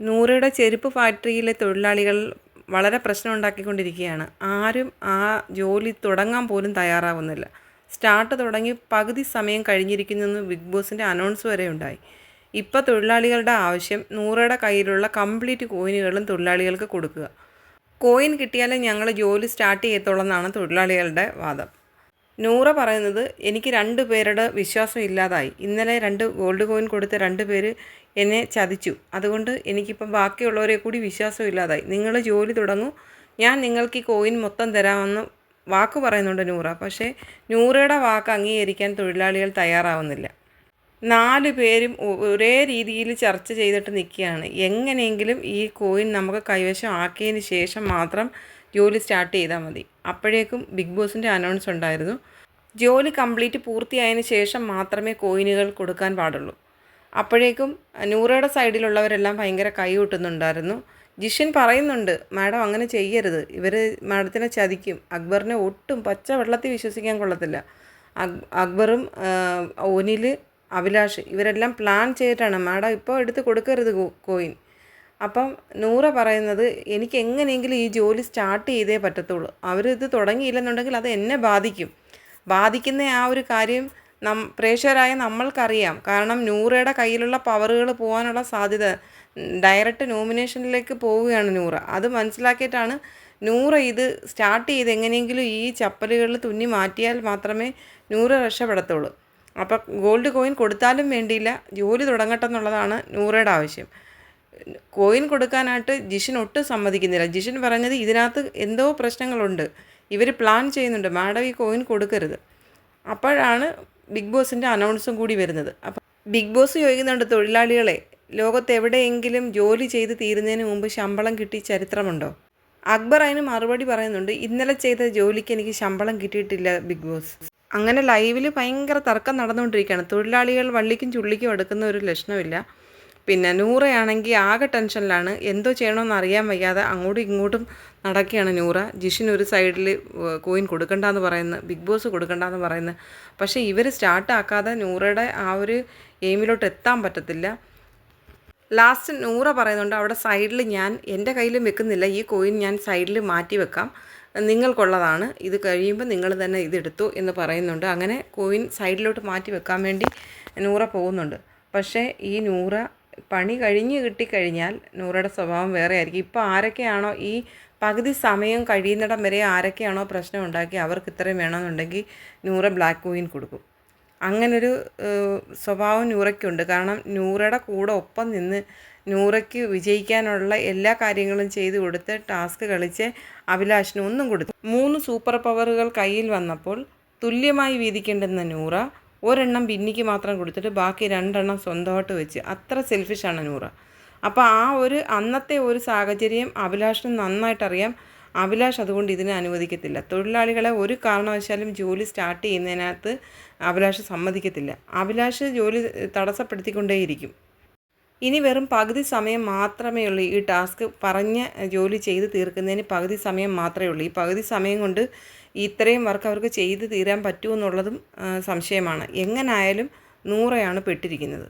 നൂറയുടെ ചെരുപ്പ് ഫാക്ടറിയിലെ തൊഴിലാളികൾ വളരെ പ്രശ്നം ഉണ്ടാക്കിക്കൊണ്ടിരിക്കുകയാണ്. ആരും ആ ജോലി തുടങ്ങാൻ പോലും തയ്യാറാവുന്നില്ല. സ്റ്റാർട്ട് തുടങ്ങി പകുതി സമയം കഴിഞ്ഞിരിക്കുന്നെന്ന് ബിഗ് ബോസിന്റെ അനൗൺസ് വരെ ഉണ്ടായി. ഇപ്പോൾ തൊഴിലാളികളുടെ ആവശ്യം നൂറയുടെ കയ്യിലുള്ള കംപ്ലീറ്റ് കോയിനുകളും തൊഴിലാളികൾക്ക് കൊടുക്കുക. കോയിൻ കിട്ടിയാലേ ഞങ്ങൾ ജോലി സ്റ്റാർട്ട് ചെയ്യത്തുള്ളൂ എന്നാണ് തൊഴിലാളികളുടെ വാദം. നൂറ പറയുന്നത് എനിക്ക് രണ്ട് പേരുടെ വിശ്വാസം ഇല്ലാതായി. ഇന്നലെ രണ്ട് ഗോൾഡ് കോയിൻ കൊടുത്ത രണ്ട് പേര് എന്നെ ചതിച്ചു. അതുകൊണ്ട് എനിക്കിപ്പം ബാക്കിയുള്ളവരെ കൂടി വിശ്വാസം ഇല്ലാതായി. നിങ്ങൾ ജോലി തുടങ്ങൂ. ഞാൻ നിങ്ങൾക്ക് ഈ കോയിൻ മൊത്തം തരാമെന്ന് വാക്ക് പറയുന്നുണ്ട് നൂറ. പക്ഷേ നൂറയുടെ വാക്ക് അംഗീകരിക്കാൻ തൊഴിലാളികൾ തയ്യാറാവുന്നില്ല. നാല് പേരും ഒരേ രീതിയിൽ ചർച്ച ചെയ്തിട്ട് നിൽക്കുകയാണ്. എങ്ങനെയെങ്കിലും ഈ കോയിൻ നമുക്ക് കൈവശം ആക്കിയതിന് ശേഷം മാത്രം ജോലി സ്റ്റാർട്ട് ചെയ്താൽ മതി. അപ്പോഴേക്കും ബിഗ് ബോസിന്റെ അനൗൺസ് ഉണ്ടായിരുന്നു. ജോലി കംപ്ലീറ്റ് പൂർത്തിയായതിന് ശേഷം മാത്രമേ കോയിനുകൾ കൊടുക്കാൻ പാടുള്ളൂ. അപ്പോഴേക്കും നൂറയുടെ സൈഡിലുള്ളവരെല്ലാം ഭയങ്കര കൈ കൂട്ടുന്നുണ്ടായിരുന്നു ജിഷൻ പറയുന്നുണ്ട് മാഡം അങ്ങനെ ചെയ്യരുത്. ഇവർ മാഡത്തിനെ ചതിക്കും. അക്ബറിനെ ഒട്ടും പച്ച വെള്ളത്തിൽ വിശ്വസിക്കാൻ കൊള്ളത്തില്ല. അക് അക്ബറും ഒനിൽ അഭിലാഷ് ഇവരെല്ലാം പ്ലാൻ ചെയ്തിട്ടാണ്. മാഡം ഇപ്പോൾ എടുത്ത് കൊടുക്കരുത് കോയിൻ. അപ്പം നൂറ പറയുന്നത് എനിക്ക് എങ്ങനെയെങ്കിലും ഈ ജോലി സ്റ്റാർട്ട് ചെയ്തേ പറ്റത്തുള്ളൂ. അവരിത് തുടങ്ങിയില്ലെന്നുണ്ടെങ്കിൽ അത് എന്നെ ബാധിക്കും. ബാധിക്കുന്ന ആ ഒരു കാര്യം നം പ്രേക്ഷകരായ നമ്മൾക്കറിയാം. കാരണം നൂറയുടെ കയ്യിലുള്ള പവറുകൾ പോകാനുള്ള സാധ്യത ഡയറക്റ്റ് നോമിനേഷനിലേക്ക് പോവുകയാണ് നൂറ. അത് മനസ്സിലാക്കിയിട്ടാണ് നൂറ ഇത് സ്റ്റാർട്ട് ചെയ്ത് എങ്ങനെയെങ്കിലും ഈ ചപ്പലുകളിൽ തുന്നി മാറ്റിയാൽ മാത്രമേ നൂറ രക്ഷപ്പെടത്തുള്ളൂ. അപ്പം ഗോൾഡ് കോയിൻ കൊടുത്താലും വേണ്ടിയില്ല ജോലി തുടങ്ങട്ടെ എന്നുള്ളതാണ് നൂറയുടെ ആവശ്യം. കോയിൻ കൊടുക്കാനായിട്ട് ജിഷൻ ഒട്ടും സമ്മതിക്കുന്നില്ല. ജിഷൻ പറഞ്ഞത് ഇതിനകത്ത് എന്തോ പ്രശ്നങ്ങളുണ്ട്. ഇവർ പ്ലാൻ ചെയ്യുന്നുണ്ട് മാഡം ഈ കോയിൻ കൊടുക്കരുത്. അപ്പോഴാണ് ബിഗ് ബോസിന്റെ അനൗൺസും കൂടി വരുന്നത്. അപ്പം ബിഗ് ബോസ് ചോദിക്കുന്നുണ്ട് തൊഴിലാളികളെ ലോകത്ത് എവിടെയെങ്കിലും ജോലി ചെയ്ത് തീരുന്നതിന് മുമ്പ് ശമ്പളം കിട്ടി ചരിത്രമുണ്ടോ? അക്ബർ അതിന് മറുപടി പറയുന്നുണ്ട് ഇന്നലെ ചെയ്ത ജോലിക്ക് എനിക്ക് ശമ്പളം കിട്ടിയിട്ടില്ല ബിഗ് ബോസ്. അങ്ങനെ ലൈവിൽ ഭയങ്കര തർക്കം നടന്നുകൊണ്ടിരിക്കുകയാണ്. തൊഴിലാളികൾ വള്ളിക്കും ചുള്ളിക്കും എടുക്കുന്ന ഒരു ലക്ഷണമില്ല. പിന്നെ നൂറയാണെങ്കിൽ ആകെ ടെൻഷനിലാണ്. എന്തോ ചെയ്യണമെന്ന് അറിയാൻ വയ്യാതെ അങ്ങോട്ടും ഇങ്ങോട്ടും നടക്കുകയാണ് നൂറ. ജിഷിൻ ഒരു സൈഡിൽ കോയിൻ കൊടുക്കണ്ടെന്ന് പറയുന്നത് ബിഗ് ബോസ് കൊടുക്കണ്ടെന്ന് പറയുന്നത് പക്ഷേ ഇവർ സ്റ്റാർട്ടാക്കാതെ നൂറയുടെ ആ ഒരു എയിമിലോട്ട് എത്താൻ പറ്റത്തില്ല. ലാസ്റ്റ് നൂറ പറയുന്നുണ്ട് അവിടെ സൈഡിൽ ഞാൻ എന്റെ കയ്യിലും വെക്കുന്നില്ല. ഈ കോയിൻ ഞാൻ സൈഡിൽ മാറ്റി വെക്കാം. നിങ്ങൾക്കുള്ളതാണ്. ഇത് കഴിയുമ്പോൾ നിങ്ങൾ തന്നെ ഇതെടുത്തു എന്ന് പറയുന്നുണ്ട്. അങ്ങനെ കോയിൻ സൈഡിലോട്ട് മാറ്റി വെക്കാൻ വേണ്ടി നൂറ പോകുന്നുണ്ട്. പക്ഷേ ഈ നൂറ പണി കഴിഞ്ഞ് കിട്ടിക്കഴിഞ്ഞാൽ നൂറയുടെ സ്വഭാവം വേറെ ആയിരിക്കും ഇപ്പോൾ ആരൊക്കെയാണോ ഈ പകുതി സമയം കഴിയുന്നിടം വരെ ആരൊക്കെയാണോ പ്രശ്നം ഉണ്ടാക്കി അവർക്ക് ഇത്രയും വേണമെന്നുണ്ടെങ്കിൽ നൂറ ബ്ലാക്ക് കോയിൻ കൊടുക്കും. അങ്ങനൊരു സ്വഭാവം നൂറയ്ക്കുണ്ട്. കാരണം നൂറയുടെ കൂടെ ഒപ്പം നിന്ന് നൂറയ്ക്ക് വിജയിക്കാനുള്ള എല്ലാ കാര്യങ്ങളും ചെയ്തു കൊടുത്ത് ടാസ്ക് കളിച്ച് അഭിലാഷിന് ഒന്നും കൊടുത്തു. മൂന്ന് സൂപ്പർ പവറുകൾ കയ്യിൽ വന്നപ്പോൾ തുല്യമായി വീതിക്കേണ്ടുന്ന നൂറ ഒരെണ്ണം ബിന്നിക്ക് മാത്രം കൊടുത്തിട്ട് ബാക്കി രണ്ടെണ്ണം സ്വന്തമായിട്ട് വെച്ച്. അത്ര സെൽഫിഷാണ് നൂറ. അപ്പോൾ ആ ഒരു അന്നത്തെ ഒരു സാഹചര്യം അഭിലാഷിന് നന്നായിട്ടറിയാം. അഭിലാഷ് അതുകൊണ്ട് ഇതിനെ അനുവദിക്കത്തില്ല. തൊഴിലാളികളെ ഒരു കാരണവശാലും ജോലി സ്റ്റാർട്ട് ചെയ്യുന്നതിനകത്ത് അഭിലാഷ് സമ്മതിക്കത്തില്ല. അഭിലാഷ് ജോലി തടസ്സപ്പെടുത്തിക്കൊണ്ടേയിരിക്കും. ഇനി വെറും പകുതി സമയം മാത്രമേ ഉള്ളൂ ഈ ടാസ്ക് പറഞ്ഞ ജോലി ചെയ്ത് തീർക്കുന്നതിന് പകുതി സമയം മാത്രമേ ഉള്ളൂ. ഈ പകുതി സമയം കൊണ്ട് ഇത്രയും വർക്ക് അവർക്ക് ചെയ്ത് തീരാൻ പറ്റുമെന്നുള്ളതും എന്നുള്ളതും സംശയമാണ്. എങ്ങനായാലും നൂറയാണ് പെട്ടിരിക്കുന്നത്.